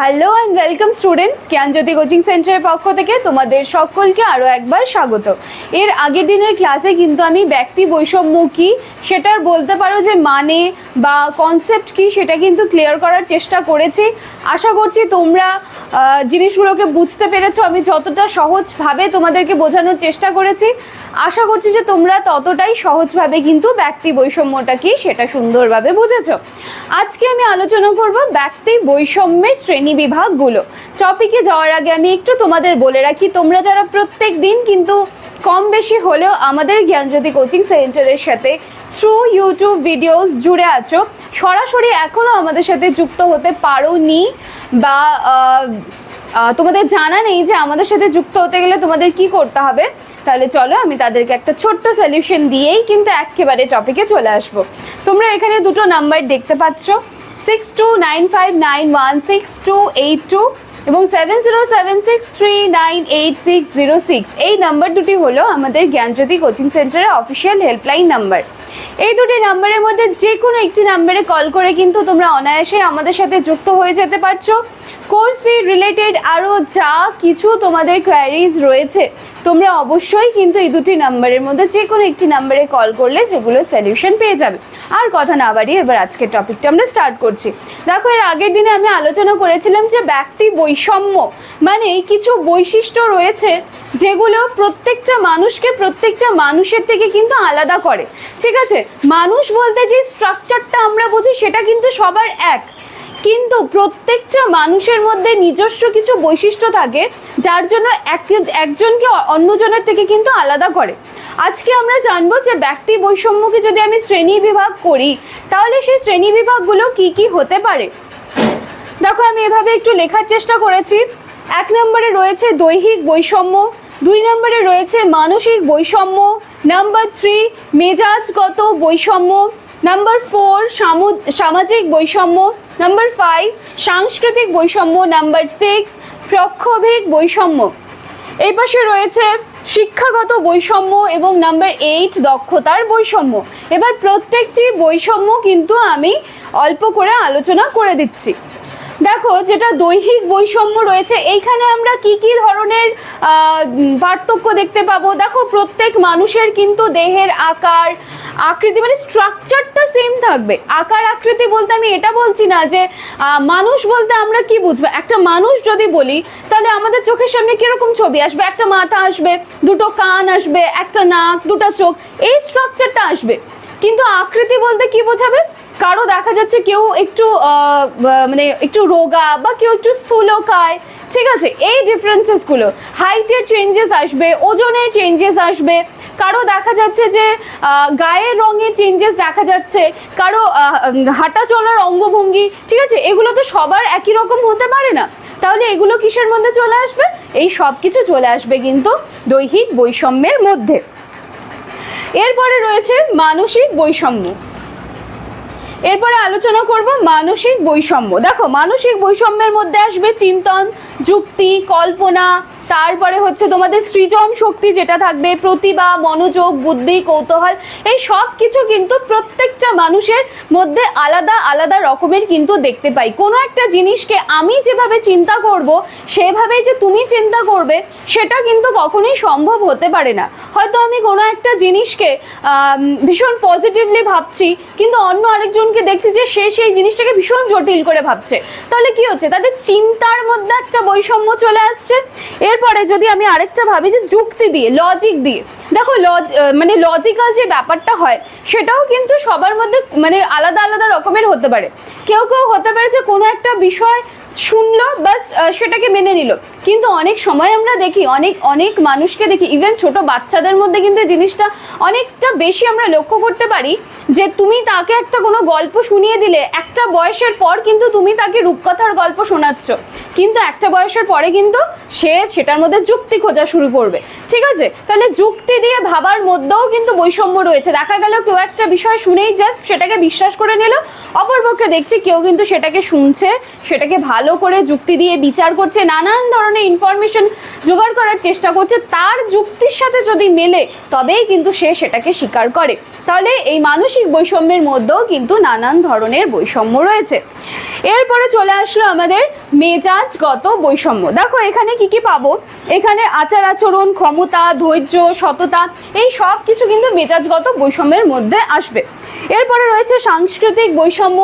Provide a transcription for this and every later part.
Hello and welcome students Gyanjyoti coaching সেন্টারের পক্ষ থেকে তোমাদের সকলকে আরও একবার স্বাগত। এর আগের দিনের ক্লাসে কিন্তু আমি ব্যক্তি বৈষম্য কী সেটার বলতে পারো যে মানে বা কনসেপ্ট কী সেটা কিন্তু ক্লিয়ার করার চেষ্টা করেছি। আশা করছি তোমরা জিনিসগুলোকে বুঝতে পেরেছ। আমি যতটা সহজভাবে তোমাদেরকে বোঝানোর চেষ্টা করেছি, আশা করছি যে তোমরা ততটাই সহজভাবে কিন্তু ব্যক্তি বৈষম্যটা কি সেটা সুন্দরভাবে বুঝেছ। আজকে আমি আলোচনা করব ব্যক্তি বৈষম্যের শ্রেণি বিভাগগুলো। টপিকে যাওয়ার আগে আমি একটু তোমাদের বলে রাখি, তোমরা যারা প্রত্যেক দিন কিন্তু কম বেশি হলেও আমাদের জ্ঞানজ্যোতি কোচিং সেন্টারের সাথে থ্রু ইউটিউব ভিডিওস জুড়ে আছো, সরাসরি এখনও আমাদের সাথে যুক্ত হতে পারো নি বা তোমাদের জানা নেই যে আমাদের সাথে যুক্ত হতে গেলে তোমাদের কি করতে হবে। তাহলে চলো আমি তাদেরকে একটা ছোট্ট সলিউশন দিয়েই কিন্তু একেবারে টপিকে চলে আসব। তোমরা এখানে দুটো নাম্বার দেখতে পাচ্ছ। Six two nine five nine one six two eight two এবং seven zero seven six three nine eight six zero six এই নাম্বার দুটি হলো আমাদের জ্ঞানজ্যোতি কোচিং সেন্টারের অফিসিয়াল হেল্পলাইন নাম্বার এই দুটি নাম্বারের মধ্যে যে কোনো একটি নাম্বারে কল করে কিন্তু তোমরা অনায়াসে আমাদের সাথে যুক্ত হয়ে যেতে পারছ। কোর্স ফি রিলেটেড আরও যা কিছু তোমাদের কোয়ারিজ রয়েছে, তোমরা অবশ্যই কিন্তু এই দুটি নাম্বারের মধ্যে যে কোনো একটি নাম্বারে কল করলে সেগুলো সলিউশন পেয়ে যাবে। আর কথা না বাড়িয়ে এবার আজকের টপিকটা আমরা স্টার্ট করছি। দেখো, এর আগের দিনে আমি আলোচনা করেছিলাম যে ব্যক্তি বৈষম্য মানে কিছু বৈশিষ্ট্য রয়েছে যেগুলো প্রত্যেকটা মানুষকে প্রত্যেকটা মানুষের থেকে কিন্তু আলাদা করে। ঠিক আছে? মানুষ বলতে যে স্ট্রাকচারটা আমরা বুঝি, সেটা কিন্তু সবার এক। কিন্তু প্রত্যেকটা মানুষের মধ্যে নিজস্ব কিছু বৈশিষ্ট্য থাকে, যার জন্য এক একজনকে অন্যজনের থেকে কিন্তু আলাদা করে। আজকে আমরা জানব যে ব্যক্তি বৈষম্যকে যদি আমি শ্রেণি বিভাগ করি, তাহলে সেই শ্রেণি বিভাগগুলো কি কি হতে পারে? দেখো, আমি এভাবে একটু লেখার চেষ্টা করেছি। এক নম্বরে রয়েছে দৈহিক বৈষম্য, দুই নম্বরে রয়েছে মানসিক বৈষম্য, নাম্বার থ্রি, মেজাজগত বৈষম্য নাম্বার ফোর সামাজিক বৈষম্য. নাম্বার ফাইভ সাংস্কৃতিক বৈষম্য. নাম্বার সিক্স প্রক্ষোভিক বৈষম্য। এই পাশে রয়েছে শিক্ষাগত বৈষম্য এবং নাম্বার এইট দক্ষতার বৈষম্য। এবার প্রত্যেকটি বৈষম্য কিন্তু আমি অল্প করে আলোচনা করে দিচ্ছি। দেখো যেটা দৈহিক বৈষম্য রয়েছে, এইখানে আমরা কি কি ধরনের পার্থক্য দেখতে পাবো? দেখো প্রত্যেক মানুষের কিন্তু দেহের আকার, আকৃতি মানে স্ট্রাকচারটা সেম থাকবে। আকার, আকৃতি বলতে আমি এটা বলছি না যে মানুষ বলতে আমরা কি বুঝব? একটা মানুষ যদি বলি, তাহলে আমাদের চোখের সামনে কীরকম ছবি আসবে? একটা মাথা আসবে, দুটো কান আসবে, একটা নাক, দুটো চোখ, এই স্ট্রাকচারটা আসবে। কিন্তু আকৃতি বলতে কি বোঝাবে? কারও দেখা যাচ্ছে কেউ একটু মানে একটু রোগা বা কেউ একটু স্থূলকায়। ঠিক আছে, এই ডিফারেন্সেসগুলো হাইটের চেঞ্জেস আসবে, ওজনের চেঞ্জেস আসবে। কারও দেখা যাচ্ছে যে গায়ের রঙের চেঞ্জেস দেখা যাচ্ছে। কারও হাঁটা চলার অঙ্গভঙ্গি, ঠিক আছে, এগুলো তো সবার একই রকম হতে পারে না। তাহলে এগুলো কিসের মধ্যে চলে আসবে? এই সব কিছু চলে আসবে কিন্তু দৈহিক বৈষম্যের মধ্যে। এরপরে রয়েছে মানসিক বৈষম্য। এরপরে আলোচনা করব মানসিক বৈষম্য। দেখো মানসিক বৈষম্যের মধ্যে আসবে চিন্তন যুক্তি কল্পনা তারপরে হচ্ছে তোমাদের সৃজন শক্তি যেটা থাকবে, প্রতিভা, মনোযোগ, বুদ্ধি, কৌতূহল, এই সব কিছু কিন্তু প্রত্যেকটা মানুষের মধ্যে আলাদা আলাদা রকমের কিন্তু দেখতে পাই। কোনো একটা জিনিসকে আমি যেভাবে চিন্তা করব, সেভাবেই যে তুমি চিন্তা করবে, সেটা কিন্তু কখনোই সম্ভব হতে পারে না। হয়তো আমি কোনো একটা জিনিসকে ভীষণ পজিটিভলি ভাবছি, কিন্তু অন্য আরেকজনকে দেখছি যে সে সেই জিনিসটাকে ভীষণ জটিল করে ভাবছে। তাহলে কি হচ্ছে? তাদের চিন্তার মধ্যে একটা বৈষম্য চলে আসছে। এরপরে যদি আমি আরেকটা ভাবি যে যুক্তি দিয়ে লজিক দিয়ে, দেখো লজ মানে লজিক্যাল যে ব্যাপারটা হয়, সেটাও কিন্তু সবার মধ্যে মানে আলাদা আলাদা রকমের হতে পারে। কেউ কেউ হতে পারে যে কোনো একটা বিষয় শুনলো বাস সেটাকে মেনে নিল। কিন্তু অনেক সময় আমরা দেখি, অনেক অনেক মানুষকে দেখি ইভেন ছোট বাচ্চাদের মধ্যে কিন্তু এই জিনিসটা অনেকটা বেশি আমরা লক্ষ্য করতে পারি যে তুমি তাকে একটা কোনো গল্প শুনিয়ে দিলে, একটা বয়সের পর কিন্তু তুমি তাকে রূপকথার গল্প শোনাচ্ছ। কিন্তু একটা বয়সের পরে কিন্তু সে সেটার মধ্যে যুক্তি খোঁজা শুরু করবে। ঠিক আছে? তাহলে যুক্তি দিয়ে ভাবার মধ্যেও কিন্তু বৈষম্য রয়েছে। দেখা গেল কেউ একটা বিষয় শুনেই জাস্ট সেটাকে বিশ্বাস করে নিল, অপরপক্ষে দেখছি কেউ কিন্তু সেটাকে শুনছে, সেটাকে ভালো করে যুক্তি দিয়ে বিচার করছে, নানান ধরনের ইনফরমেশন জোগাড় করার চেষ্টা করছে, তার যুক্তির সাথে যদি মেলে, তবেই কিন্তু সে সেটাকে স্বীকার করে। তাহলে এই মানসিক বৈষম্যের মধ্যেও কিন্তু নানান ধরনের বৈষম্য রয়েছে। এরপরে চলে আসলো আমাদের মেজাজগত বৈষম্য। দেখো, এখানে কি কি পাবো? এখানে আচার আচরণ, ক্ষমতা, ধৈর্য, সততা, এই সব কিছু কিন্তু মেজাজগত বৈষম্যের মধ্যে আসবে। এরপরে রয়েছে সাংস্কৃতিক বৈষম্য।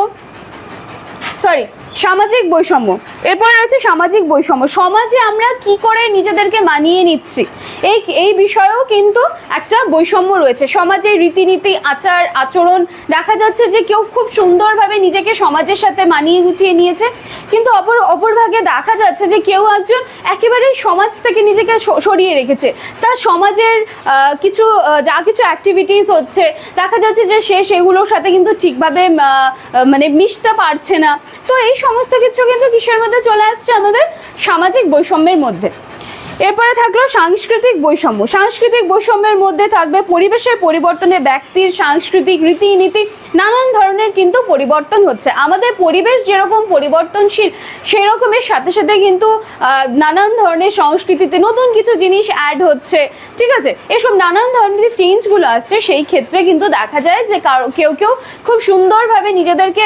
সরি সামাজিক বৈষম্য। এরপরে আছে সামাজিক বৈষম্য। সমাজে আমরা কি করে নিজেদেরকে মানিয়ে নিচ্ছি? এই এই বিষয়েও কিন্তু একটা বৈষম্য রয়েছে। সমাজের রীতিনীতি, আচার, আচরণ দেখা যাচ্ছে যে কেউ খুব সুন্দরভাবে নিজেকে সমাজের সাথে মানিয়ে গুছিয়ে নিয়েছে। কিন্তু অপর অপরভাগে দেখা যাচ্ছে যে কেউ একজন একেবারেই সমাজ থেকে নিজেকে সরিয়ে রেখেছে। তার সমাজের কিছু যা কিছু অ্যাক্টিভিটিস হচ্ছে, দেখা যাচ্ছে যে সে সেগুলোর সাথে কিন্তু ঠিকভাবে মানে মিশতে পারছে না। তো এই সমস্ত কিছু কিন্তু কিসের মধ্যে চলে আসছে আমাদের সামাজিক বৈষম্যের মধ্যে। এরপরে থাকল সাংস্কৃতিক বৈষম্য। সাংস্কৃতিক বৈষম্যের মধ্যে থাকবে পরিবেশের পরিবর্তনে ব্যক্তির সাংস্কৃতিক রীতিনীতি। নানান ধরনের কিন্তু পরিবর্তন হচ্ছে। আমাদের পরিবেশ যেরকম পরিবর্তনশীল সেই রকমের সাথে সাথে কিন্তু নানান ধরনের সংস্কৃতিতে নতুন কিছু জিনিস অ্যাড হচ্ছে। ঠিক আছে? এসব নানান ধরনের চেঞ্জগুলো আসছে, সেই ক্ষেত্রে কিন্তু দেখা যায় যে কেউ কেউ খুব সুন্দরভাবে নিজেদেরকে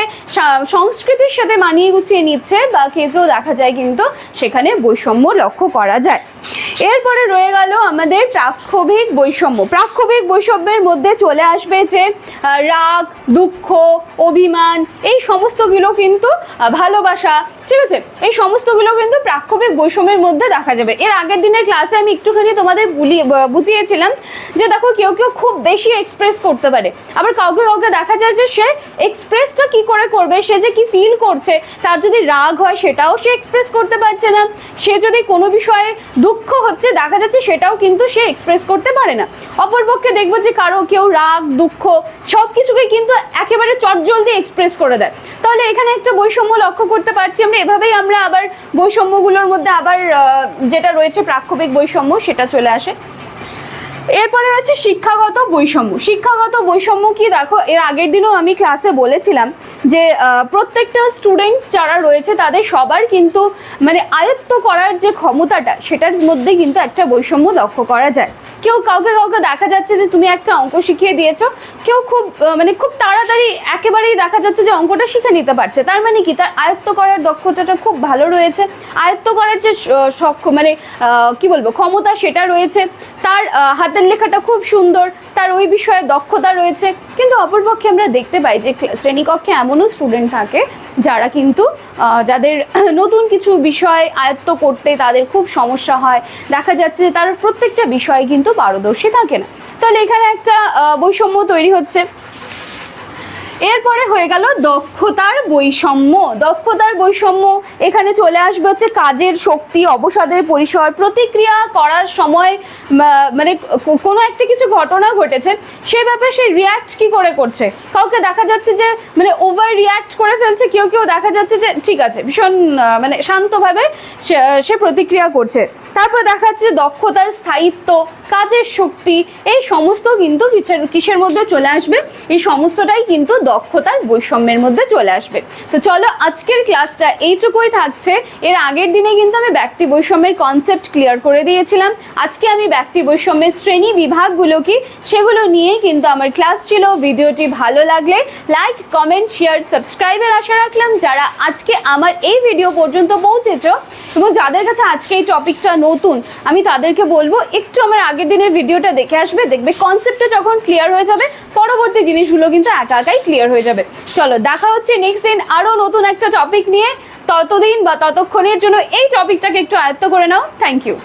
সংস্কৃতির সাথে মানিয়ে গুছিয়ে নিচ্ছে বা কেউ কেউ দেখা যায় কিন্তু সেখানে বৈষম্য লক্ষ্য করা যায়। Yeah. এরপরে রয়ে গেল আমাদের প্রাক্ষোভিক বৈষম্য। প্রাক্ষোভিক বৈষম্যের মধ্যে চলে আসবে যে রাগ, দুঃখ, অভিমান, এই সমস্তগুলো কিন্তু ভালোবাসা, ঠিক আছে? এই সমস্তগুলো কিন্তু প্রাক্ষোভিক বৈষম্যের মধ্যে দেখা যাবে। এর আগের দিনের ক্লাসে আমি একটুখানি তোমাদের বুঝিয়েছিলাম যে, দেখো, কেউ কেউ খুব বেশি এক্সপ্রেস করতে পারে। আবার কাউকে কাউকে দেখা যায় যে, সে এক্সপ্রেসটা কি করে করবে, সে যে কি ফিল করছে, তার যদি রাগ হয়, সেটাও সে এক্সপ্রেস করতে পারছে না। সে যদি কোনো বিষয়ে দুঃখ হচ্ছে, দেখা যাচ্ছে সেটাও কিন্তু সে এক্সপ্রেস করতে পারে না। অপরপক্ষে দেখব যে কারও কেউ রাগ, দুঃখ সব কিছুকে কিন্তু একেবারে চটজলদি এক্সপ্রেস করে দেয়। তাহলে এখানে একটা বৈষম্য লক্ষ্য করতে পারছি আমরা, এভাবেই আমরা আবার বৈষম্যগুলোর মধ্যে আবার যেটা রয়েছে প্রাক্ষবিক বৈষম্য সেটা চলে আসে। এরপরে রয়েছে শিক্ষাগত বৈষম্য। শিক্ষাগত বৈষম্য কি দেখো এর আগের দিনও আমি ক্লাসে বলেছিলাম যে প্রত্যেকটা স্টুডেন্ট যারা রয়েছে তাদের সবার কিন্তু মানে আয়ত্ত করার যে ক্ষমতাটা সেটার মধ্যে কিন্তু একটা বৈষম্য লক্ষ্য করা যায়। কেউ কাউকে কাউকে দেখা যাচ্ছে যে তুমি একটা অঙ্ক শিখিয়ে দিয়েছ কেউ খুব মানে খুব তাড়াতাড়ি একেবারেই দেখা যাচ্ছে যে অঙ্কটা শিখে নিতে পারছে। তার মানে কি? তার আয়ত্ত করার দক্ষতাটা খুব ভালো রয়েছে। আয়ত্ত করার যে সক্ষ মানে কি বলব ক্ষমতা সেটা রয়েছে। তার আহ, হাতের লেখাটা খুব সুন্দর, তার ওই বিষয়ে দক্ষতা রয়েছে। কিন্তু অপরপক্ষে আমরা দেখতে পাই যে শ্রেণীকক্ষে এমনও স্টুডেন্ট থাকে যারা কিন্তু যাদের নতুন কিছু বিষয় আয়ত্ত করতে তাদের খুব সমস্যা হয়। দেখা যাচ্ছে যে তার প্রত্যেকটা বিষয়ে কিন্তু পারদর্শী থাকে না। তাহলে এখানে একটা বৈষম্য তৈরি হচ্ছে। এরপরে হয়ে গেল দক্ষতার বৈষম্য। দক্ষতার বৈষম্য এখানে চলে আসবে হচ্ছে কাজের শক্তি, অবসাদের পরিসর, প্রতিক্রিয়া করার সময় মানে কোনো একটা কিছু ঘটনা ঘটেছে, সে ব্যাপারে সে রিয়াক্ট কি করে করছে? কাউকে দেখা যাচ্ছে যে মানে ওভার রিয়াক্ট করে ফেলছে, কেউ কেউ দেখা যাচ্ছে যে, ঠিক আছে, ভীষণ মানে শান্তভাবে সে- প্রতিক্রিয়া করছে। তারপর দেখা যাচ্ছে দক্ষতার স্থায়িত্ব, কাজের শক্তি, এই সমস্ত কিন্তু কিসের কিসের মধ্যে চলে আসবে? এই সমস্তটাই কিন্তু দক্ষতার বৈষম্যের মধ্যে চলে আসবে। তো চলো আজকের ক্লাসটা এইটুকুই থাকছে। এর আগের দিনে কিন্তু আমি ব্যক্তি বৈষম্যের কনসেপ্ট ক্লিয়ার করে দিয়েছিলাম। আজকে আমি ব্যক্তি বৈষম্যের শ্রেণি বিভাগগুলো কি সেগুলো নিয়েই কিন্তু আমার ক্লাস ছিল। ভিডিওটি ভালো লাগলে লাইক কমেন্ট শেয়ার সাবস্ক্রাইবের আশা রাখলাম। যারা আজকে আমার এই ভিডিও পর্যন্ত পৌঁছেছ এবং যাদের কাছে আজকে এই টপিকটা নতুন, আমি তাদেরকে বলব, একটু আমার আগের দিনের ভিডিওটা দেখে আসবে। দেখবে কনসেপ্টটা যখন ক্লিয়ার হয়ে যাবে, পরবর্তী জিনিসগুলো কিন্তু একা একাই ক্লিয়ার হয়ে যাবে। চলো, দেখা হচ্ছে নেক্সট দিন আরও নতুন একটা টপিক নিয়ে। ততদিন বা ততক্ষণের জন্য এই টপিকটাকে একটু আয়ত্ত করে নাও। Thank you